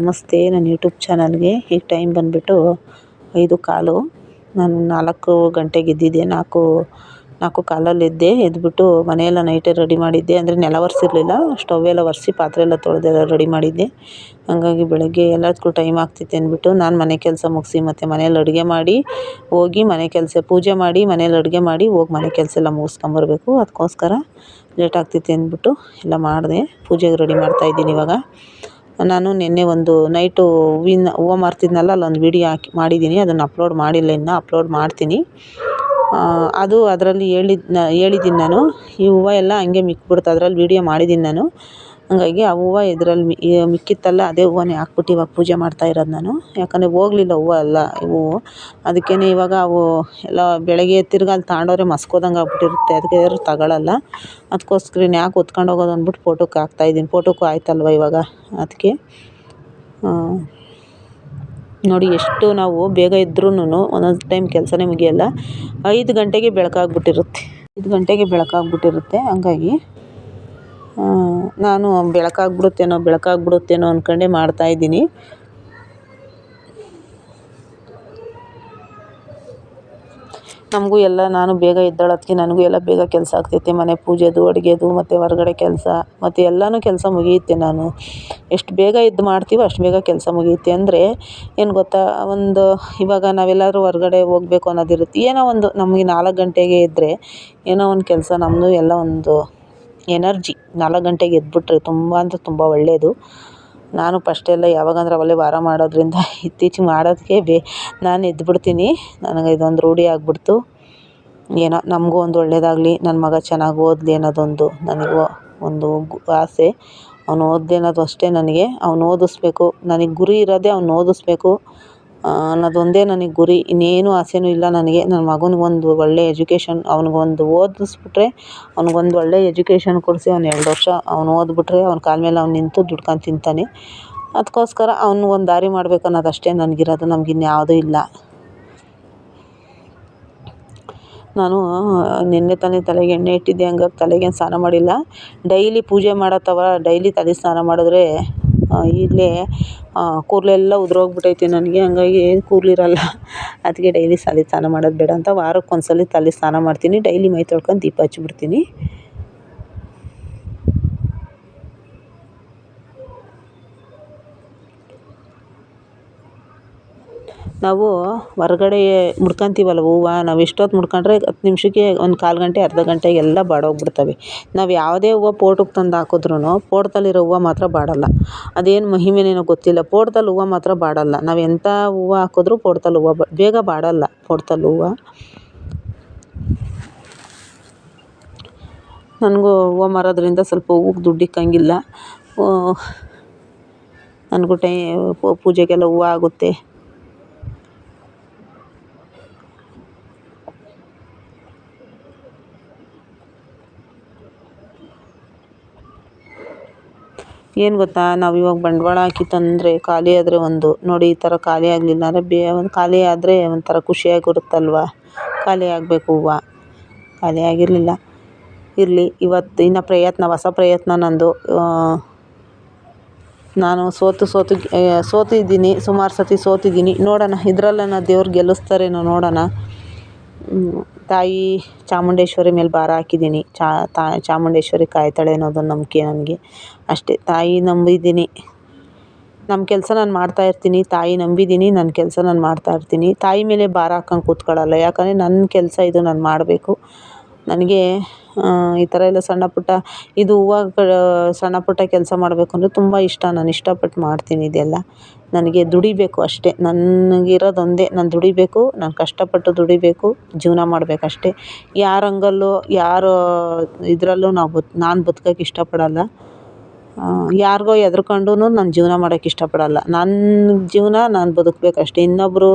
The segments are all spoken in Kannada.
ನಮಸ್ತೆ, ನನ್ನ ಯೂಟ್ಯೂಬ್ ಚಾನಲ್ಗೆ ಈಗ ಟೈಮ್ ಬಂದುಬಿಟ್ಟು ಐದು ಕಾಲು. ನಾನು ನಾಲ್ಕು ಗಂಟೆಗೆ ಎದ್ದಿದ್ದೆ, ನಾಲ್ಕು ನಾಲ್ಕು ಕಾಲಲ್ಲಿ ಎದ್ದೆ ಎದ್ದುಬಿಟ್ಟು ಮನೆಯೆಲ್ಲ ನೈಟೇ ರೆಡಿ ಮಾಡಿದ್ದೆ. ಅಂದರೆ ನೆಲ ಒರೆಸಿರ್ಲಿಲ್ಲ ಸ್ಟವ್ ಎಲ್ಲ ಒರೆಸಿ ಪಾತ್ರೆ ಎಲ್ಲ ತೊಳೆದೆಲ್ಲ ರೆಡಿ ಮಾಡಿದ್ದೆ. ಹಾಗಾಗಿ ಬೆಳಗ್ಗೆ ಎಲ್ಲದಕ್ಕೂ ಟೈಮ್ ಆಗ್ತಿತ್ತು ಅಂದ್ಬಿಟ್ಟು ನಾನು ಮನೆ ಕೆಲಸ ಮುಗಿಸಿ ಮತ್ತು ಮನೇಲಿ ಅಡುಗೆ ಮಾಡಿ, ಹೋಗಿ ಮನೆ ಕೆಲಸ, ಪೂಜೆ ಮಾಡಿ ಮನೇಲಿ ಅಡುಗೆ ಮಾಡಿ ಹೋಗಿ ಮನೆ ಕೆಲಸ ಎಲ್ಲ ಮುಗಿಸ್ಕೊಂಬರ್ಬೇಕು. ಅದಕ್ಕೋಸ್ಕರ ಲೇಟ್ ಆಗ್ತಿತ್ತು ಅಂದ್ಬಿಟ್ಟು ಎಲ್ಲ ಮಾಡಿದೆ, ಪೂಜೆಗೆ ರೆಡಿ ಮಾಡ್ತಾಯಿದ್ದೀನಿ ಇವಾಗ. ನಾನು ನಿನ್ನೆ ಒಂದು ನೈಟು ಹೂವಿನ ಹೂವು ಮಾರ್ತಿದ್ನಲ್ಲ, ಅಲ್ಲೊಂದು ವೀಡಿಯೋ ಹಾಕಿ ಮಾಡಿದ್ದೀನಿ ಅದನ್ನು ಅಪ್ಲೋಡ್ ಮಾಡಿಲ್ಲ, ಇನ್ನೂ ಅಪ್ಲೋಡ್ ಮಾಡ್ತೀನಿ. ಅದು ಅದರಲ್ಲಿ ಹೇಳಿದ್ದು ಹೇಳಿದ್ದೀನಿ ನಾನು. ಈ ಹೂವು ಎಲ್ಲ ಹಂಗೆ ಮಿಕ್ಬಿಡ್ತು, ಅದ್ರಲ್ಲಿ ವೀಡಿಯೋ ಮಾಡಿದ್ದೀನಿ ನಾನು. ಹಂಗಾಗಿ ಆ ಹೂವು ಇದ್ರಲ್ಲಿ ಮಿಕ್ಕಿತ್ತಲ್ಲ ಅದೇ ಹೂವನ್ನೇ ಹಾಕ್ಬಿಟ್ಟು ಇವಾಗ ಪೂಜೆ ಮಾಡ್ತಾ ಇರೋದು ನಾನು. ಯಾಕಂದರೆ ಹೋಗ್ಲಿಲ್ಲ ಹೂವು ಎಲ್ಲ ಹೂವು. ಅದಕ್ಕೇ ಇವಾಗ ಅವು ಎಲ್ಲ ಬೆಳಗ್ಗೆ ತಿರ್ಗಿ ಅಲ್ಲಿ ತಗೊಂಡೋದ್ರೆ ಮಸ್ಕೋದಂಗೆ ಆಗ್ಬಿಟ್ಟಿರುತ್ತೆ. ಅದಕ್ಕೆ ಯಾರು ತಗೊಳ್ಳಲ್ಲ ಅದಕ್ಕೋಸ್ಕರ ಯಾಕೆ ಹೊತ್ಕೊಂಡು ಹೋಗೋದು ಅಂದ್ಬಿಟ್ಟು ಫೋಟೋಕ್ಕೆ ಹಾಕ್ತಾಯಿದ್ದೀನಿ ಫೋಟೋಕ್ಕೂ ಆಯ್ತಲ್ವ ಇವಾಗ? ಅದಕ್ಕೆ ನೋಡಿ ಎಷ್ಟು ನಾವು ಬೇಗ ಇದ್ರೂ ಒಂದೊಂದು ಟೈಮ್ ಕೆಲಸನೇ ಮುಗಿಯೋಲ್ಲ. ಐದು ಗಂಟೆಗೆ ಬೆಳಕಾಗ್ಬಿಟ್ಟಿರುತ್ತೆ. ಐದು ಗಂಟೆಗೆ ಬೆಳಕಾಗ್ಬಿಟ್ಟಿರುತ್ತೆ. ಹಂಗಾಗಿ ನಾನು ಬೆಳಕಾಗ್ಬಿಡುತ್ತೇನೋ ಬೆಳಕಾಗ್ಬಿಡುತ್ತೇನೋ ಅಂದ್ಕೊಂಡೇ ಮಾಡ್ತಾಯಿದ್ದೀನಿ ನಮಗೂ ಎಲ್ಲ, ನಾನು ಬೇಗ ಎದ್ದೇಳೋದಕ್ಕೆ ನನಗೂ ಎಲ್ಲ ಬೇಗ ಕೆಲಸ ಆಗ್ತೈತೆ. ಮನೆ ಪೂಜೆದು, ಅಡುಗೆದು, ಮತ್ತು ಹೊರಗಡೆ ಕೆಲಸ, ಮತ್ತು ಎಲ್ಲನೂ ಕೆಲಸ ಮುಗಿಯುತ್ತೆ ನಾನು. ಎಷ್ಟು ಬೇಗ ಇದ್ದು ಮಾಡ್ತೀವೋ ಅಷ್ಟು ಬೇಗ ಕೆಲಸ ಮುಗಿಯುತ್ತೆ. ಅಂದರೆ ಏನು ಗೊತ್ತಾ, ಒಂದು ಇವಾಗ ನಾವೆಲ್ಲಾದ್ರೂ ಹೊರಗಡೆ ಹೋಗ್ಬೇಕು ಅನ್ನೋದಿರುತ್ತೆ. ಏನೋ ಒಂದು ನಮಗೆ ನಾಲ್ಕು ಗಂಟೆಗೆ ಇದ್ದರೆ ಏನೋ ಒಂದು ಕೆಲಸ ನಮ್ಮದು ಎಲ್ಲ ಒಂದು ಎನರ್ಜಿ ನಾಲ್ಕು ಗಂಟೆಗೆ ಎದ್ಬಿಟ್ರೆ ತುಂಬ ಅಂದರೆ ತುಂಬ ಒಳ್ಳೆಯದು ನಾನು ಪಸ್ಟೆಲ್ಲ ಯಾವಾಗಂದ್ರೆ ಅವಾಗಲೇ ವಾರ ಮಾಡೋದ್ರಿಂದ ಇತ್ತೀಚೆಗೆ ಮಾಡೋದಕ್ಕೆ ಬೇ, ನಾನು ಎದ್ದುಬಿಡ್ತೀನಿ ನನಗೆ ಇದೊಂದು ರೂಢಿ ಆಗಿಬಿಡ್ತು. ಏನೋ ನಮಗೂ ಒಂದು ಒಳ್ಳೆಯದಾಗಲಿ ನನ್ನ ಮಗ ಚೆನ್ನಾಗಿ ಓದಲಿ ಅನ್ನೋದೊಂದು ನನಗೂ ಒಂದು ಆಸೆ. ಅವ್ನು ಓದಲಿ ಅನ್ನೋದು ಅಷ್ಟೇ ನನಗೆ. ಅವ್ನು ಓದಿಸ್ಬೇಕು. ನನಗೆ ಗುರಿ ಇರೋದೇ ಅವ್ನು ಓದಿಸ್ಬೇಕು. ಅನ್ನೋದೊಂದೇ ನನಗೆ ಗುರಿ. ಇನ್ನೇನು ಆಸೆನೂ ಇಲ್ಲ ನನಗೆ. ನನ್ನ ಮಗನಿಗೊಂದು ಒಳ್ಳೆ ಎಜುಕೇಷನ್ ಅವ್ನಿಗೊಂದು ಓದಿಸ್ಬಿಟ್ರೆ ಅವ್ನಿಗೊಂದು ಒಳ್ಳೆ ಎಜುಕೇಷನ್ ಕೊಡಿಸಿ ಅವ್ನು ಎರಡು ವರ್ಷ ಅವ್ನು ಓದ್ಬಿಟ್ರೆ ಅವ್ನ ಕಾಲ ಮೇಲೆ ಅವ್ನು ನಿಂತು ದುಡ್ಕೊಂಡು ತಿಂತಾನೆ. ಅದಕ್ಕೋಸ್ಕರ ಅವ್ನಿಗೆ ಒಂದು ದಾರಿ ಮಾಡ್ಬೇಕು ಅನ್ನೋದು ಅಷ್ಟೇ ನನಗಿರೋದು. ನಮ್ಗೆ ಇನ್ಯಾವುದೂ ಇಲ್ಲ. ನಾನು ನಿನ್ನೆ ತಾನೇ ತಲೆಗೆ ಎಣ್ಣೆ ಇಟ್ಟಿದ್ದೆ. ಹಂಗಾಗಿ ತಲೆಗೇನು ಸ್ನಾನ ಮಾಡಿಲ್ಲ. ಡೈಲಿ ಪೂಜೆ ಮಾಡತ್ತವ ಡೈಲಿ ತಲೆ ಸ್ನಾನ ಮಾಡಿದ್ರೆ ಈಗಲೇ ಕೂದಲೆಲ್ಲ ಉದುರೋಗ್ಬಿಟ್ಟೈತೆ ನನಗೆ, ಹಂಗಾಗಿ ಕೂದಲಿರಲ್ಲ ಅದಕ್ಕೆ ಡೈಲಿ ತಲೆ ಸ್ನಾನ ಮಾಡೋದು ಬೇಡ ಅಂತ ವಾರಕ್ಕೆ ಒಂದು ಸಲ ತಲೆ ಸ್ನಾನ ಮಾಡ್ತೀನಿ. ಡೈಲಿ ಮೈ ತೊಳ್ಕೊಂಡು ದೀಪ ಹಚ್ಬಿಡ್ತೀನಿ ನಾವು ಹೊರಗಡೆ ಮುಡ್ಕೊಂತೀವಲ್ಲ ಹೂವು? ನಾವು ಎಷ್ಟೊತ್ತು ಮುಡ್ಕೊಂಡ್ರೆ ಹತ್ತು ನಿಮಿಷಕ್ಕೆ ಒಂದು ಕಾಲು ಗಂಟೆ, ಅರ್ಧ ಗಂಟೆಗೆಲ್ಲ ಬಾಡೋಗ್ಬಿಡ್ತವೆ. ನಾವು ಯಾವುದೇ ಹೂವು ಪೋಟಕ್ಕೆ ತಂದು ಹಾಕಿದ್ರೂ ಪೋಟದಲ್ಲಿರೋ ಹೂವು ಮಾತ್ರ ಬಾಡೋಲ್ಲ. ಅದೇನು ಮಹಿಮೆನೇನೋ ಗೊತ್ತಿಲ್ಲ. ಪೋಟದಲ್ಲಿ ಹೂವು ಮಾತ್ರ ಬಾಡೋಲ್ಲ. ನಾವು ಎಂಥ ಹೂವು ಹಾಕಿದ್ರೂ ಪೋಟದಲ್ಲಿ ಹೂವು ಬೇಗ ಬಾಡೋಲ್ಲ ಪೋಟದಲ್ಲಿ ಹೂವು. ನನಗೂ ಹೂವು ಮಾರೋದ್ರಿಂದ ಸ್ವಲ್ಪ ಹೂವಿಗೆ ದುಡ್ಡು ಇಕ್ಕಂಗಿಲ್ಲ. ನನಗೂ ಟೈ ಪೂಜೆಗೆಲ್ಲ ಹೂವು ಆಗುತ್ತೆ. ಏನು ಗೊತ್ತಾ? ನಾವು ಇವಾಗ ಬಂಡವಾಳ ಹಾಕಿ ತಂದರೆ ಖಾಲಿ ಆದರೆ ಒಂದು. ನೋಡಿ, ಈ ಥರ ಖಾಲಿ ಆಗಲಿಲ್ಲ ಅಂದರೆ ಬೇ, ಒಂದು ಖಾಲಿ ಆದರೆ ಒಂಥರ ಖುಷಿಯಾಗಿರುತ್ತಲ್ವ? ಖಾಲಿ ಆಗಬೇಕು ಹೂವು. ಖಾಲಿ ಆಗಿರಲಿಲ್ಲ. ಇರಲಿ, ಇವತ್ತು ಇನ್ನು ಪ್ರಯತ್ನ, ಹೊಸ ಪ್ರಯತ್ನ ನಂದು. ನಾನು ಸೋತು ಸೋತು ಸೋತಿದ್ದೀನಿ, ಸುಮಾರು ಸತಿ ಸೋತಿದ್ದೀನಿ. ನೋಡೋಣ, ಇದರಲ್ಲೇನೋ ದೇವ್ರು ಗೆಲ್ಲಿಸ್ತಾರೇನೋ ನೋಡೋಣ. ತಾಯಿ ಚಾಮುಂಡೇಶ್ವರಿ ಮೇಲೆ ಭಾರ ಹಾಕಿದ್ದೀನಿ. ಚಾ, ತಾ, ಚಾಮುಂಡೇಶ್ವರಿ ಕಾಯ್ತಾಳೆ ಅನ್ನೋದೊಂದು ನಂಬಿಕೆ ನನಗೆ. ಅಷ್ಟೇ, ತಾಯಿ ನಂಬಿದ್ದೀನಿ. ನಮ್ಮ ಕೆಲಸ ನಾನು ಮಾಡ್ತಾಯಿರ್ತೀನಿ ತಾಯಿ ನಂಬಿದ್ದೀನಿ ನನ್ನ ಕೆಲಸ ನಾನು ಮಾಡ್ತಾಯಿರ್ತೀನಿ ತಾಯಿ ಮೇಲೆ ಭಾರ ಹಾಕೊಂಡು ಕೂತ್ಕೊಳ್ಳಲ್ಲ, ಯಾಕಂದರೆ ನನ್ನ ಕೆಲಸ ಇದು ನಾನು ಮಾಡಬೇಕು. ನನಗೆ ಈ ಥರ ಎಲ್ಲ ಸಣ್ಣ ಪುಟ್ಟ, ಇದು ಹೂವು ಸಣ್ಣ ಪುಟ್ಟ ಕೆಲಸ ಮಾಡಬೇಕು ಅಂದರೆ ತುಂಬ ಇಷ್ಟ. ನಾನು ಇಷ್ಟಪಟ್ಟು ಮಾಡ್ತೀನಿ ಇದೆಲ್ಲ. ನನಗೆ ದುಡಿಬೇಕು ಅಷ್ಟೇ. ನನಗಿರೋದೊಂದೇ. ನಾನು ದುಡಿಬೇಕು, ನಾನು ಕಷ್ಟಪಟ್ಟು ದುಡಿಬೇಕು, ಜೀವನ ಮಾಡಬೇಕಷ್ಟೇ ಯಾರ ಹಂಗಲ್ಲೋ, ಯಾರ ಇದರಲ್ಲೂ ನಾವು ಬದು ನಾನು ಬದ್ಕೋಕೆ ಇಷ್ಟಪಡಲ್ಲ. ಯಾರಿಗೋ ಹೆದ್ರ್ಕೊಂಡೂ ನಾನು ಜೀವನ ಮಾಡೋಕೆ ಇಷ್ಟಪಡೋಲ್ಲ. ನನ್ನ ಜೀವನ ನಾನು ಬದುಕಬೇಕಷ್ಟೆ. ಇನ್ನೊಬ್ಬರು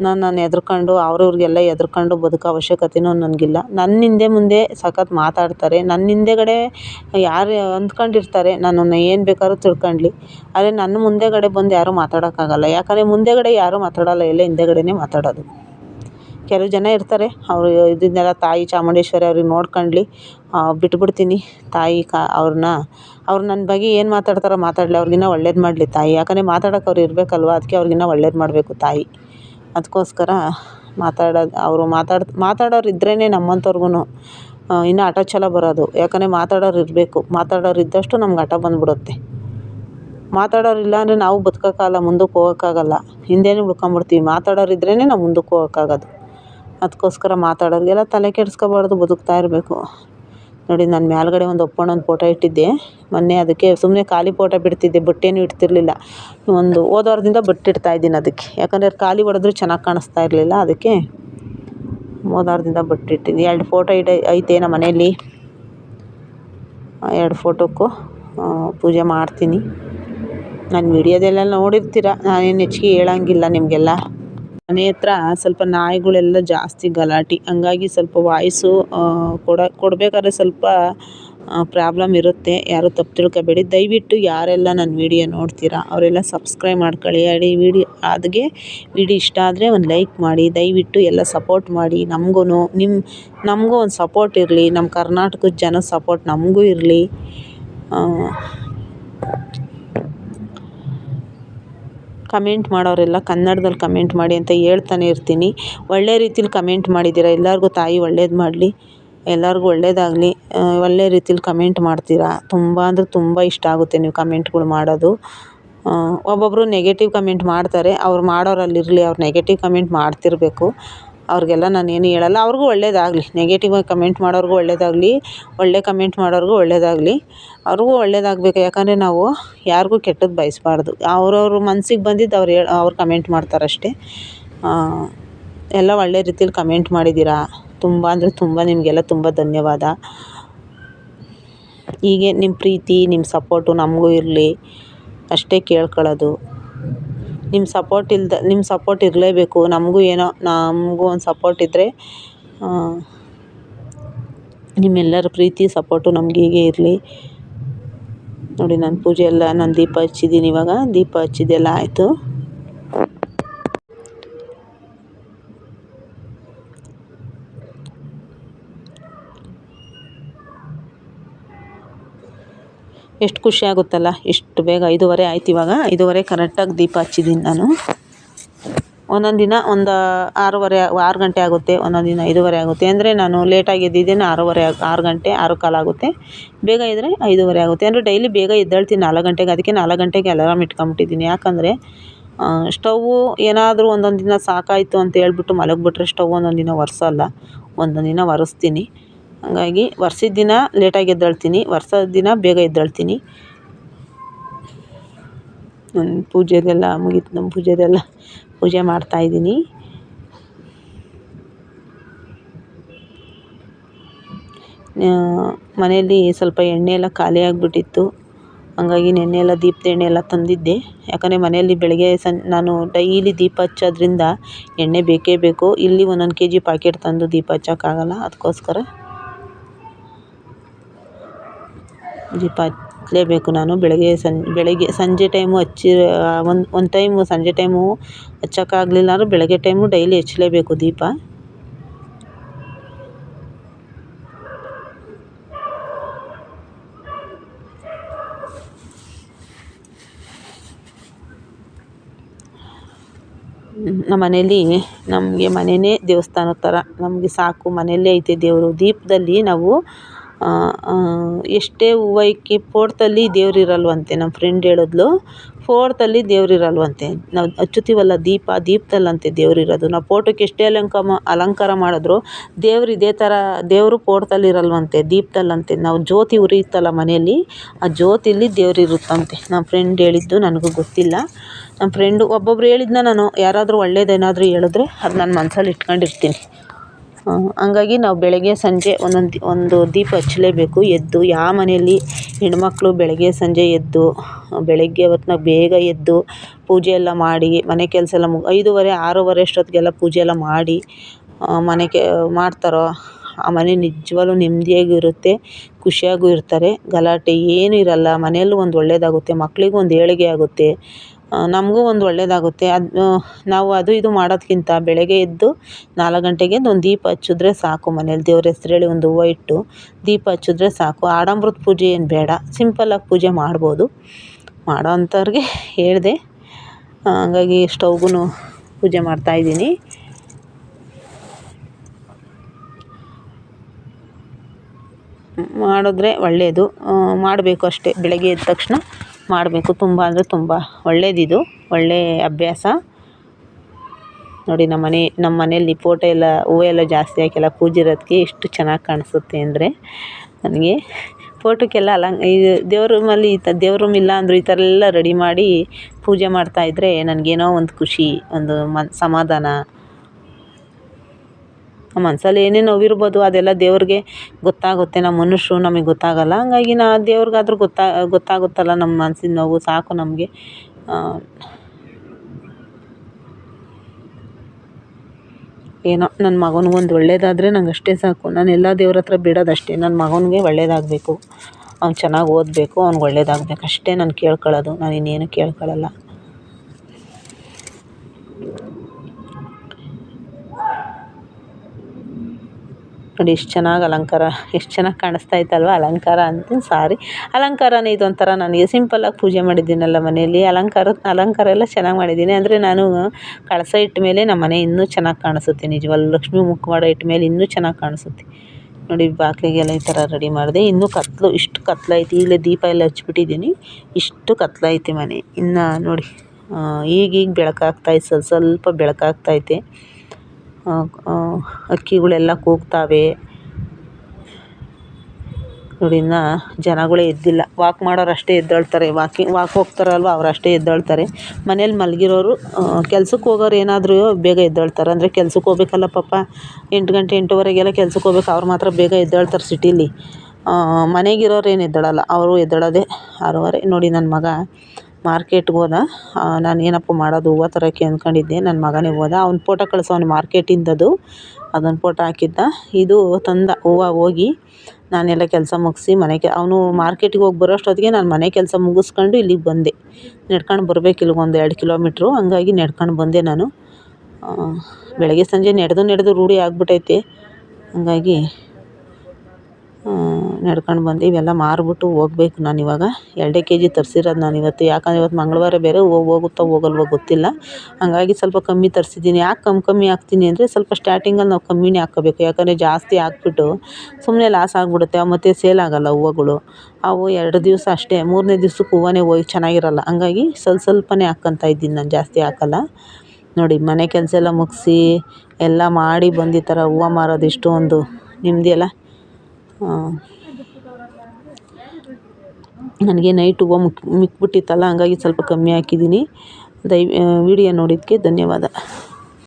ನನ್ನನ್ನು ಹೆದ್ರ್ಕೊಂಡು ಅವ್ರವ್ರಿಗೆಲ್ಲ ಹೆದ್ರ್ಕೊಂಡು ಬದುಕೋ ಅವಶ್ಯಕತೆಯೂ ನನಗಿಲ್ಲ. ನನ್ನ ಹಿಂದೆ ಮುಂದೆ ಸಖತ್ತು ಮಾತಾಡ್ತಾರೆ. ನನ್ನ ಹಿಂದೆಗಡೆ ಯಾರು ಅಂದ್ಕೊಂಡಿರ್ತಾರೆ ನನ್ನನ್ನು ಏನು ಬೇಕಾದ್ರೂ ತಿಳ್ಕೊಂಡ್ಲಿ. ಆದರೆ ನನ್ನ ಮುಂದೆಗಡೆ ಬಂದು ಯಾರೂ ಮಾತಾಡೋಕ್ಕಾಗಲ್ಲ. ಯಾಕಂದರೆ ಮುಂದೆಗಡೆ ಯಾರೂ ಮಾತಾಡೋಲ್ಲ, ಎಲ್ಲ ಹಿಂದೆಗಡೆನೇ ಮಾತಾಡೋದು. ಕೆಲವು ಜನ ಇರ್ತಾರೆ. ಅವರು ಇದನ್ನೆಲ್ಲ ತಾಯಿ ಚಾಮುಂಡೇಶ್ವರಿ ಅವ್ರಿಗೆ ನೋಡ್ಕೊಳ್ಳಿ ಬಿಟ್ಬಿಡ್ತೀನಿ. ತಾಯಿ ಕಾ, ಅವ್ರನ್ನ, ಅವ್ರು ನನ್ನ ಬಗ್ಗೆ ಏನು ಮಾತಾಡ್ತಾರೋ ಮಾತಾಡಲಿ. ಅವ್ರಿಗಿನ್ನ ಒಳ್ಳೇದು ಮಾಡಲಿ ತಾಯಿ. ಯಾಕಂದರೆ ಮಾತಾಡೋಕೆ ಅವ್ರು ಇರಬೇಕಲ್ವ? ಅದಕ್ಕೆ ಅವ್ರಿಗಿನ್ನ ಒಳ್ಳೇದು ಮಾಡಬೇಕು ತಾಯಿ. ಅದಕ್ಕೋಸ್ಕರ ಮಾತಾಡೋದು, ಅವರು ಮಾತಾಡ್, ಮಾತಾಡೋರು ಇದ್ರೇ ನಮ್ಮಂಥವ್ರಿಗೂ ಇನ್ನೂ ಹಠ ಛಲ ಬರೋದು. ಯಾಕಂದರೆ ಮಾತಾಡೋರು ಇರಬೇಕು. ಮಾತಾಡೋರು ಇದ್ದಷ್ಟು ನಮ್ಗೆ ಹಠ ಬಂದುಬಿಡುತ್ತೆ. ಮಾತಾಡೋರು ಇಲ್ಲ ಅಂದರೆ ನಾವು ಬದುಕೋಕ್ಕಾಗಲ್ಲ ಮುಂದಕ್ಕೆ ಹೋಗೋಕ್ಕಾಗಲ್ಲ ಹಿಂದೆಯೇ ಉಳ್ಕೊಂಬಿಡ್ತೀವಿ ಮಾತಾಡೋರು ಇದ್ರೇ ನಾವು ಮುಂದಕ್ಕೆ ಹೋಗೋಕ್ಕಾಗೋದು ಅದಕ್ಕೋಸ್ಕರ ಮಾತಾಡೋರಿಗೆಲ್ಲ ತಲೆ ಕೆಡಿಸ್ಕೋಬಾರ್ದು, ಬದುಕ್ತಾ ಇರಬೇಕು. ನೋಡಿ, ನಾನು ಮೇಲ್ಗಡೆ ಒಂದು ಒಂದು ಫೋಟೋ ಇಟ್ಟಿದ್ದೆ. ಮೊನ್ನೆ ಅದಕ್ಕೆ ಸುಮ್ಮನೆ ಖಾಲಿ ಫೋಟೋ ಬಿಡ್ತಿದ್ದೆ, ಬಟ್ಟೆನೂ ಇಡ್ತಿರಲಿಲ್ಲ. ಒಂದು ಹೋದ ವಾರದಿಂದ ಬೊಟ್ಟಿಡ್ತಾ ಇದ್ದೀನಿ ಅದಕ್ಕೆ. ಯಾಕಂದರೆ ಖಾಲಿ ಹೊಡೆದ್ರೂ ಚೆನ್ನಾಗಿ ಕಾಣಿಸ್ತಾ ಇರಲಿಲ್ಲ, ಅದಕ್ಕೆ ಹೋದ ವಾರದಿಂದ ಬೊಟ್ಟಿಟ್ಟಿದ್ದೀನಿ. ಎರಡು ಫೋಟೋ ಇಡ, ಐತೆ ನಮ್ಮ ಮನೆಯಲ್ಲಿ. ಎರಡು ಫೋಟೋಕ್ಕೂ ಪೂಜೆ ಮಾಡ್ತೀನಿ. ನಾನು ವಿಡಿಯೋದೆಲ್ಲ ನೋಡಿರ್ತೀರ? ನಾನೇನು ಹೆಚ್ಚಿಗೆ ಹೇಳೋಂಗಿಲ್ಲ ನಿಮಗೆಲ್ಲ. ಮನೆ ಹತ್ರ ಸ್ವಲ್ಪ ನಾಯಿಗಳೆಲ್ಲ ಜಾಸ್ತಿ ಗಲಾಟೆ. ಹಂಗಾಗಿ ಸ್ವಲ್ಪ ವಾಯ್ಸು ಕೊಡ, ಕೊಡಬೇಕಾದ್ರೆ ಸ್ವಲ್ಪ ಪ್ರಾಬ್ಲಮ್ ಇರುತ್ತೆ. ಯಾರು ತಪ್ಪು ತಿಳ್ಕೊಬೇಡಿ. ದಯವಿಟ್ಟು ಯಾರೆಲ್ಲ ನನ್ನ ವಿಡಿಯೋ ನೋಡ್ತೀರಾ, ಅವರೆಲ್ಲ ಸಬ್ಸ್ಕ್ರೈಬ್ ಮಾಡ್ಕೊಳ್ಳಿ. ಅಡಿ ವಿಡಿಯೋ ಅದಗೆ ವಿಡಿಯೋ ಇಷ್ಟ ಆದರೆ ಒಂದು ಲೈಕ್ ಮಾಡಿ. ದಯವಿಟ್ಟು ಎಲ್ಲ ಸಪೋರ್ಟ್ ಮಾಡಿ. ನಮಗೂ ನಿಮ್ಮ ನಮಗೂ ಒಂದು ಸಪೋರ್ಟ್ ಇರಲಿ. ನಮ್ಮ ಕರ್ನಾಟಕದ ಜನ ಸಪೋರ್ಟ್ ನಮಗೂ ಇರಲಿ. ಕಮೆಂಟ್ ಮಾಡೋರೆಲ್ಲ ಕನ್ನಡದಲ್ಲಿ ಕಮೆಂಟ್ ಮಾಡಿ ಅಂತ ಹೇಳ್ತಾನೆ ಇರ್ತೀನಿ. ಒಳ್ಳೆ ರೀತಿಲಿ ಕಮೆಂಟ್ ಮಾಡಿದ್ದೀರ? ಎಲ್ಲರಿಗೂ ತಾಯಿ ಒಳ್ಳೇದು ಮಾಡಲಿ. ಎಲ್ಲರಿಗೂ ಒಳ್ಳೇದಾಗಲಿ. ಒಳ್ಳೆ ರೀತಿಲಿ ಕಮೆಂಟ್ ಮಾಡ್ತೀರಾ? ತುಂಬ ಅಂದರೆ ತುಂಬ ಇಷ್ಟ ಆಗುತ್ತೆ ನೀವು ಕಮೆಂಟ್ಗಳು ಮಾಡೋದು. ಒಬ್ಬೊಬ್ಬರು ನೆಗೆಟಿವ್ ಕಮೆಂಟ್ ಮಾಡ್ತಾರೆ. ಅವ್ರು ಮಾಡೋರಲ್ಲಿರಲಿ, ಅವ್ರು ನೆಗೆಟಿವ್ ಕಮೆಂಟ್ ಮಾಡ್ತಿರಬೇಕು. ಅವ್ರಿಗೆಲ್ಲ ಏನು ಹೇಳಲ್ಲ. ಅವ್ರಿಗೂ ಒಳ್ಳೆಯದಾಗ್ಲಿ ನೆಗೆಟಿವ್ ಆಗಿ ಕಮೆಂಟ್ ಮಾಡೋರಿಗೂ ಒಳ್ಳೆಯದಾಗ್ಲಿ ಒಳ್ಳೆ ಕಮೆಂಟ್ ಮಾಡೋರಿಗೂ ಒಳ್ಳೆಯದಾಗ್ಲಿ ಅವ್ರಿಗೂ ಒಳ್ಳೆಯದಾಗ್ಬೇಕು ಯಾಕಂದರೆ ನಾವು ಯಾರಿಗೂ ಕೆಟ್ಟದ್ದು ಬಯಸ್ಬಾರ್ದು. ಅವ್ರವ್ರ ಮನ್ಸಿಗೆ ಬಂದಿದ್ದು ಅವ್ರು ಹೇಳಿ, ಅವ್ರು ಕಮೆಂಟ್ ಮಾಡ್ತಾರಷ್ಟೇ. ಎಲ್ಲ ಒಳ್ಳೆ ರೀತಿಲಿ ಕಮೆಂಟ್ ಮಾಡಿದ್ದೀರಾ? ತುಂಬ ಅಂದರೆ ತುಂಬ ನಿಮಗೆಲ್ಲ ತುಂಬ ಧನ್ಯವಾದ. ಹೀಗೆ ನಿಮ್ಮ ಪ್ರೀತಿ ನಿಮ್ಮ ಸಪೋರ್ಟು ನಮಗೂ ಇರಲಿ. ಅಷ್ಟೇ ಕೇಳ್ಕೊಳ್ಳೋದು. ನಿಮ್ಮ ಸಪೋರ್ಟ್ ಇಲ್ದ ನಿಮ್ಮ ಸಪೋರ್ಟ್ ಇರಲೇಬೇಕು. ನಮಗೂ ಏನೋ, ನಮಗೂ ಒಂದು ಸಪೋರ್ಟ್ ಇದ್ದರೆ ನಿಮ್ಮೆಲ್ಲರ ಪ್ರೀತಿ ಸಪೋರ್ಟು ನಮ್ಗೆ ಹೀಗೆ ಇರಲಿ. ನೋಡಿ, ನಾನು ಪೂಜೆ ಎಲ್ಲ, ನಾನು ದೀಪ ಹಚ್ಚಿದ್ದೀನಿ ಇವಾಗ. ದೀಪ ಹಚ್ಚಿದ್ದೆಲ್ಲ ಆಯಿತು. ಎಷ್ಟು ಖುಷಿ ಆಗುತ್ತಲ್ಲ? ಇಷ್ಟು ಬೇಗ ಐದೂವರೆ ಆಯ್ತು ಇವಾಗ. ಐದೂವರೆ ಕರೆಕ್ಟಾಗಿ ದೀಪ ಹಚ್ಚಿದ್ದೀನಿ ನಾನು. ಒಂದೊಂದು ದಿನ ಒಂದು ಆರೂವರೆ, ಆರು ಗಂಟೆ ಆಗುತ್ತೆ. ಒಂದೊಂದು ದಿನ ಐದೂವರೆ ಆಗುತ್ತೆ. ಅಂದರೆ ನಾನು ಲೇಟಾಗಿ ಎದ್ದಿದ್ದೇನೆ, ಆರೂವರೆ, ಆರು ಗಂಟೆ, ಆರು ಕಾಲಾಗುತ್ತೆ ಬೇಗ ಇದ್ದರೆ ಐದೂವರೆ ಆಗುತ್ತೆ. ಅಂದರೆ ಡೈಲಿ ಬೇಗ ಎದ್ದೇಳ್ತೀನಿ, ನಾಲ್ಕು ಗಂಟೆಗೆ. ಅದಕ್ಕೆ ನಾಲ್ಕು ಗಂಟೆಗೆ ಅಲಾರಾಮ್ ಇಟ್ಕೊಂಬಿಟ್ಟಿದ್ದೀನಿ ಯಾಕಂದರೆ ಸ್ಟವ್ವು ಏನಾದರೂ ಒಂದೊಂದು ದಿನ ಸಾಕಾಯಿತು ಅಂತ ಹೇಳ್ಬಿಟ್ಟು ಮಲಗಿಬಿಟ್ರೆ ಸ್ಟವ್ ಒಂದೊಂದು ದಿನ ಒರೆಸಲ್ಲ. ಒಂದೊಂದು ದಿನ ಒರೆಸ್ತೀನಿ. ಹಾಗಾಗಿ ವರ್ಷದ ದಿನ ಲೇಟಾಗಿ ಎದ್ದೇಳ್ತೀನಿ. ವರ್ಷದ ದಿನ ಬೇಗ ಎದ್ದೇಳ್ತೀನಿ. ನನ್ನ ಪೂಜೆದೆಲ್ಲ ಮುಗೀತು ನಮ್ಮ ಪೂಜೆದೆಲ್ಲ ಪೂಜೆ ಮಾಡ್ತಾಯಿದ್ದೀನಿ ಮನೆಯಲ್ಲಿ ಸ್ವಲ್ಪ ಎಣ್ಣೆ ಎಲ್ಲ ಖಾಲಿ ಆಗಿಬಿಟ್ಟಿತ್ತು. ಹಂಗಾಗಿ ನೆನ್ನೆ ಎಲ್ಲ ದೀಪದ ಎಣ್ಣೆ ಎಲ್ಲ ತಂದಿದ್ದೆ. ಯಾಕಂದರೆ ಮನೆಯಲ್ಲಿ ಬೆಳಗ್ಗೆ ಸನ್ ನಾನು ಡೈಲಿ ದೀಪ ಹಚ್ಚೋದ್ರಿಂದ ಎಣ್ಣೆ ಬೇಕೇ ಬೇಕು. ಇಲ್ಲಿ ಒಂದೊಂದು ಕೆ ಜಿ ಪಾಕೆಟ್ ತಂದು ದೀಪ ಹಚ್ಚೋಕ್ಕಾಗಲ್ಲ. ಅದಕ್ಕೋಸ್ಕರ ದೀಪ ಹಚ್ಚಲೇಬೇಕು ನಾನು. ಬೆಳಗ್ಗೆ ಸಂ, ಬೆಳಗ್ಗೆ ಸಂಜೆ ಟೈಮು ಹಚ್ಚಿ ಒಂದು ಒಂದು ಟೈಮು ಸಂಜೆ ಟೈಮು ಹಚ್ಚೋಕ್ಕಾಗ್ಲಿಲ್ಲ ಅಂದರೂ ಬೆಳಗ್ಗೆ ಟೈಮು ಡೈಲಿ ಹಚ್ಚಲೇಬೇಕು ದೀಪ. ನಮ್ಮ ಮನೇಲಿ ನಮಗೆ ಮನೆಯೇ ದೇವಸ್ಥಾನದ ಥರ ನಮಗೆ ಸಾಕು, ಮನೆಯಲ್ಲೇ ಐತೆ ದೇವರು. ದೀಪದಲ್ಲಿ ನಾವು ಎಷ್ಟೇ ಹೂವು ಇಕ್ಕಿ ಫೋಟೋದಲ್ಲಿ ದೇವ್ರು ಇರಲ್ವಂತೆ. ನಮ್ಮ ಫ್ರೆಂಡ್ ಹೇಳಿದ್ಲು ಫೋಟೋದಲ್ಲಿ ದೇವ್ರು ಇರಲ್ವಂತೆ. ನಾವು ಹಚ್ಚುತ್ತೀವಲ್ಲ, ದೀಪ, ದೀಪದಲ್ಲಂತೆ ದೇವ್ರು ಇರೋದು. ನಾವು ಫೋಟೋಕ್ಕೆ ಎಷ್ಟೇ ಅಲಂಕಮ, ಅಲಂಕಾರ ಮಾಡಿದ್ರು, ದೇವ್ರು ಇದೇ ಥರ ದೇವರು ಫೋಟೋದಲ್ಲಿ ಇರಲ್ವಂತೆ, ದೀಪದಲ್ಲಂತೆ. ನಾವು ಜ್ಯೋತಿ ಉರಿಯುತ್ತಲ್ಲ ಮನೆಯಲ್ಲಿ, ಆ ಜ್ಯೋತಿಲಿ ದೇವ್ರು ಇರುತ್ತಂತೆ. ನಮ್ಮ ಫ್ರೆಂಡ್ ಹೇಳಿದ್ದು ನನಗೂ ಗೊತ್ತಿಲ್ಲ. ನಮ್ಮ ಫ್ರೆಂಡು ಒಬ್ಬೊಬ್ರು ಹೇಳಿದ್ನ ನಾನು, ಯಾರಾದರೂ ಒಳ್ಳೇದೇನಾದರೂ ಹೇಳಿದ್ರೆ ಅದು ನನ್ನ ಮನ್ಸಲ್ಲಿ ಇಟ್ಕೊಂಡಿರ್ತೀನಿ. ಹಂಗಾಗಿ ನಾವು ಬೆಳಗ್ಗೆ ಸಂಜೆ ಒಂದೊಂದು ಒಂದು ದೀಪ ಹಚ್ಚಲೇಬೇಕು. ಎದ್ದು ಯಾವ ಮನೆಯಲ್ಲಿ ಹೆಣ್ಮಕ್ಳು ಬೆಳಗ್ಗೆ ಸಂಜೆ ಎದ್ದು, ಬೆಳಗ್ಗೆ ಹೊತ್ನಾಗ ಬೇಗ ಎದ್ದು ಪೂಜೆ ಎಲ್ಲ ಮಾಡಿ, ಮನೆ ಕೆಲಸ ಎಲ್ಲ ಮು ಐದೂವರೆ, ಆರೂವರೆ ಅಷ್ಟೊತ್ತಿಗೆಲ್ಲ ಪೂಜೆ ಎಲ್ಲ ಮಾಡಿ ಮನೆ ಕೆ ಮಾಡ್ತಾರೋ, ಆ ಮನೆ ನಿಜವಾಗ್ಲೂ ನೆಮ್ಮದಿಯಾಗೂ ಇರುತ್ತೆ, ಖುಷಿಯಾಗೂ ಇರ್ತಾರೆ. ಗಲಾಟೆ ಏನೂ ಇರಲ್ಲ. ಮನೆಯಲ್ಲೂ ಒಂದು ಒಳ್ಳೆಯದಾಗುತ್ತೆ ಮಕ್ಳಿಗೂ ಒಂದು ಏಳಿಗೆ ಆಗುತ್ತೆ ನಮಗೂ ಒಂದು ಒಳ್ಳೆಯದಾಗುತ್ತೆ ಅದು ನಾವು ಅದು ಇದು ಮಾಡೋದ್ಕಿಂತ ಬೆಳಗ್ಗೆ ಎದ್ದು ನಾಲ್ಕು ಗಂಟೆಗೆ ಒಂದು ದೀಪ ಹಚ್ಚಿದ್ರೆ ಸಾಕು ಮನೇಲಿ. ದೇವ್ರ ಹೆಸ್ರು ಹೇಳಿ ಒಂದು ಹೂವು ಇಟ್ಟು ದೀಪ ಹಚ್ಚಿದ್ರೆ ಸಾಕು. ಆಡಂಬ್ರದ ಪೂಜೆ ಏನು ಬೇಡ. ಸಿಂಪಲ್ಲಾಗಿ ಪೂಜೆ ಮಾಡ್ಬೋದು. ಮಾಡೋ ಅಂಥವ್ರಿಗೆ ಹೇಳಿದೆ. ಹಂಗಾಗಿ ಸ್ಟೌಗೂ ಪೂಜೆ ಮಾಡ್ತಾಯಿದ್ದೀನಿ ಮಾಡಿದ್ರೆ ಒಳ್ಳೆಯದು ಮಾಡಬೇಕು ಅಷ್ಟೇ. ಬೆಳಗ್ಗೆ ಎದ್ದ ತಕ್ಷಣ. ಮಾಡಬೇಕು ತುಂಬ ಅಂದರೆ ತುಂಬ. ಒಳ್ಳೇದಿದು ಒಳ್ಳೆಯ ಅಭ್ಯಾಸ. ನೋಡಿ, ನಮ್ಮ ಮನೆ, ನಮ್ಮ ಮನೆಯಲ್ಲಿ ಫೋಟೋ ಎಲ್ಲ, ಹೂವು ಎಲ್ಲ ಜಾಸ್ತಿ ಹಾಕಿಲ್ಲ ಪೂಜೆ ಇರೋದಕ್ಕೆ ಎಷ್ಟು ಚೆನ್ನಾಗಿ ಕಾಣಿಸುತ್ತೆ ಅಂದರೆ ನನಗೆ ಫೋಟೋಕ್ಕೆಲ್ಲ ಅಲಂ ಇದು ದೇವ್ರ ರೂಮಲ್ಲಿ ಈ ಥರ ದೇವ್ರ ರೂಮ್ ಇಲ್ಲ ಅಂದರೂ ಈ ಥರ ಎಲ್ಲ ರೆಡಿ ಮಾಡಿ ಪೂಜೆ ಮಾಡ್ತಾಯಿದ್ರೆ ನನಗೇನೋ ಒಂದು ಖುಷಿ, ಒಂದು ಮನ, ಸಮಾಧಾನ. ಮನ್ಸಲ್ಲಿ ಏನೇನು ನೋವಿರ್ಬೋದು ಅದೆಲ್ಲ ದೇವ್ರಿಗೆ ಗೊತ್ತಾಗುತ್ತೆ. ನಮ್ಮ ಮನುಷ್ಯರು ನಮಗೆ ಗೊತ್ತಾಗಲ್ಲ. ಹಂಗಾಗಿ ನಾ ದೇವ್ರಿಗಾದ್ರೂ ಗೊತ್ತಾ, ಗೊತ್ತಾಗುತ್ತಲ್ಲ ನಮ್ಮ ಮನ್ಸಿನ ನೋವು ಸಾಕು ನಮಗೆ. ಏನೋ ನನ್ನ ಮಗನಿಗೊಂದು ಒಳ್ಳೇದಾದರೆ ನಂಗೆ ಅಷ್ಟೇ ಸಾಕು. ನಾನು ಎಲ್ಲ ದೇವ್ರ ಹತ್ರ ಬಿಡೋದಷ್ಟೇ ನನ್ನ ಮಗನಿಗೆ ಒಳ್ಳೇದಾಗಬೇಕು. ಅವ್ನು ಚೆನ್ನಾಗಿ ಓದಬೇಕು, ಅವ್ನಿಗೆ ಒಳ್ಳೇದಾಗಬೇಕು. ಅಷ್ಟೇ ನಾನು ಕೇಳ್ಕೊಳ್ಳೋದು. ನಾನು ಇನ್ನೇನು ಕೇಳ್ಕೊಳ್ಳಲ್ಲ. ನೋಡಿ ಎಷ್ಟು ಚೆನ್ನಾಗಿ ಅಲಂಕಾರ ಎಷ್ಟು ಚೆನ್ನಾಗಿ ಕಾಣಿಸ್ತಾ ಅಲ್ವಾ ಅಲಂಕಾರ ಅಂತ, ಸಾರಿ. ಅಲಂಕಾರನೇ ಇದೊಂಥರ ನನಗೆ ಸಿಂಪಲ್ಲಾಗಿ ಪೂಜೆ ಮಾಡಿದ್ದೀನಲ್ಲ ಮನೆಯಲ್ಲಿ. ಅಲಂಕಾರ ಅಲಂಕಾರ ಎಲ್ಲ ಚೆನ್ನಾಗಿ ಮಾಡಿದ್ದೀನಿ. ಅಂದರೆ ನಾನು ಕಳಸ ಇಟ್ಟ ಮೇಲೆ ನಮ್ಮ ಮನೆ ಇನ್ನೂ ಚೆನ್ನಾಗಿ ಕಾಣಿಸುತ್ತೆ. ನಿಜವಾಗ್ಲೂ ಲಕ್ಷ್ಮೀ ಮುಖವಾಡ ಇಟ್ಟ ಮೇಲೆ ಇನ್ನೂ ಚೆನ್ನಾಗಿ ಕಾಣಿಸುತ್ತೆ. ನೋಡಿ ಬಾಗಿಲಿಗೆಲ್ಲ ಈ ಥರ ರೆಡಿ ಮಾಡಿದೆ. ಇನ್ನೂ ಕತ್ಲು, ಇಷ್ಟು ಕತ್ಲೈತಿ ಈಗಲೇ ದೀಪ ಎಲ್ಲ ಹಚ್ಬಿಟ್ಟಿದ್ದೀನಿ. ಇಷ್ಟು ಕತ್ಲೈತೆ ಮನೆ. ಇನ್ನು ನೋಡಿ ಈಗೀಗ ಬೆಳಕಾಗ್ತೈತೆ ಸ್ವಲ್ಪ ಸ್ವಲ್ಪ ಬೆಳಕಾಗ್ತೈತೆ ಹಕ್ಕಿಗಳೆಲ್ಲ ಕೂಗ್ತಾವೆ. ನೋಡಿ, ಇನ್ನು ಜನಗಳೇ ಎದ್ದಿಲ್ಲ. ವಾಕ್ ಮಾಡೋರು ಅಷ್ಟೇ ಎದ್ದೇಳ್ತಾರೆ. ವಾಕಿಂಗ್ ವಾಕ್ ಹೋಗ್ತಾರಲ್ವ ಅವ್ರು ಅಷ್ಟೇ ಎದ್ದೇಳ್ತಾರೆ. ಮನೇಲಿ ಮಲಗಿರೋರು ಕೆಲ್ಸಕ್ಕೆ ಹೋಗೋರು ಏನಾದರೂ ಬೇಗ ಎದ್ದೇಳ್ತಾರೆ. ಅಂದರೆ ಕೆಲ್ಸಕ್ಕೆ ಹೋಗ್ಬೇಕಲ್ಲ ಪಾಪ, ಎಂಟು ಗಂಟೆ, ಎಂಟೂವರೆಗೆಲ್ಲ ಕೆಲ್ಸಕ್ಕೆ ಹೋಗ್ಬೇಕು. ಅವ್ರು ಮಾತ್ರ ಬೇಗ ಎದ್ದೇಳ್ತಾರೆ ಸಿಟೀಲಿ. ಮನೆಗಿರೋರು ಏನು ಎದ್ದೇಳಲ್ಲ, ಅವರು ಎದ್ದೇಳೋದೇ ಆರೂವರೆ. ನೋಡಿ ನನ್ನ ಮಗ ಮಾರ್ಕೆಟ್ಗೆ ಹೋದ. ನಾನು ಏನಪ್ಪ ಮಾಡೋದು, ಹೂವು ತರೋಕ್ಕೆ ಅಂದ್ಕೊಂಡಿದ್ದೆ. ನನ್ನ ಮಗನೇ ಹೋದ. ಅವ್ನ ಫೋಟೋ ಕಳ್ಸವ್ನೆ ಮಾರ್ಕೆಟಿಂದದು. ಅದೊಂದು ಫೋಟೋ ಹಾಕಿದ್ದ. ಇದು ತಂದ ಹೂವು ಹೋಗಿ, ನಾನೆಲ್ಲ ಕೆಲಸ ಮುಗಿಸಿ ಮನೆಗೆ, ಅವನು ಮಾರ್ಕೆಟಿಗೆ ಹೋಗಿ ಬರೋ ಅಷ್ಟೊತ್ತಿಗೆ ನಾನು ಮನೆ ಕೆಲಸ ಮುಗಿಸ್ಕೊಂಡು ಇಲ್ಲಿಗೆ ಬಂದೆ. ನಡ್ಕೊಂಡು ಬರ್ಬೇಕು ಇಲ್ಲಿಗೊಂದು ಎರಡು ಕಿಲೋಮೀಟ್ರು. ಹಂಗಾಗಿ ನಡ್ಕೊಂಡು ಬಂದೆ ನಾನು. ಬೆಳಗ್ಗೆ ಸಂಜೆ ನಡೆದು ನಡೆದು ರೂಢಿ ಆಗಿಬಿಟ್ಟೈತೆ ಹಂಗಾಗಿ ನಡ್ಕೊಂಡು ಬಂದು ಇವೆಲ್ಲ ಮಾರಿಬಿಟ್ಟು ಹೋಗ್ಬೇಕು ನಾನು ಇವಾಗ. ಎರಡೇ ಕೆ ಜಿ ತರ್ಸಿರೋದು ನಾನು ಇವತ್ತು. ಯಾಕಂದ್ರೆ ಇವತ್ತು ಮಂಗಳವಾರ ಬೇರೆ ಹೋಗುತ್ತೋ ಹೋಗಲ್ವೋ ಗೊತ್ತಿಲ್ಲ. ಹಂಗಾಗಿ ಸ್ವಲ್ಪ ಕಮ್ಮಿ ತರಿಸಿದ್ದೀನಿ. ಯಾಕೆ ಕಮ್ಮಿ ಕಮ್ಮಿ ಹಾಕ್ತೀನಿ ಅಂದರೆ ಸ್ವಲ್ಪ ಸ್ಟಾರ್ಟಿಂಗಲ್ಲಿ ನಾವು ಕಮ್ಮಿನೇ ಹಾಕ್ಕೋಬೇಕು. ಯಾಕಂದರೆ ಜಾಸ್ತಿ ಹಾಕ್ಬಿಟ್ಟು ಸುಮ್ಮನೆ ಲಾಸ್ ಆಗಿಬಿಡುತ್ತೆ. ಮತ್ತು ಸೇಲ್ ಆಗೋಲ್ಲ ಹೂವುಗಳು. ಅವು ಎರಡು ದಿವಸ ಅಷ್ಟೇ. ಮೂರನೇ ದಿವ್ಸಕ್ಕೆ ಹೂವನೇ ಹೋಗಿ ಚೆನ್ನಾಗಿರಲ್ಲ. ಹಂಗಾಗಿ ಸ್ವಲ್ಪ ಸ್ವಲ್ಪನೇ ಹಾಕ್ಕೊಂತ ಇದ್ದೀನಿ ನಾನು. ಜಾಸ್ತಿ ಹಾಕಲ್ಲ. ನೋಡಿ, ಮನೆ ಕೆಲಸ ಎಲ್ಲ ಮುಗಿಸಿ ಎಲ್ಲ ಮಾಡಿ ಬಂದು ಥರ ಹೂವು ಮಾರೋದು ಇಷ್ಟೊಂದು ನೆಮ್ಮದಿ ಅಲ್ಲ ನನಗೆ ನೈಟ್ ಹೂವು ಮುಕ್ ಮಿಕ್ಬಿಟ್ಟಿತ್ತಲ್ಲ ಹಂಗಾಗಿ ಸ್ವಲ್ಪ ಕಮ್ಮಿ ಹಾಕಿದ್ದೀನಿ. ದಯ ವಿಡಿಯೋ ನೋಡಿದ್ದಕ್ಕೆ ಧನ್ಯವಾದ.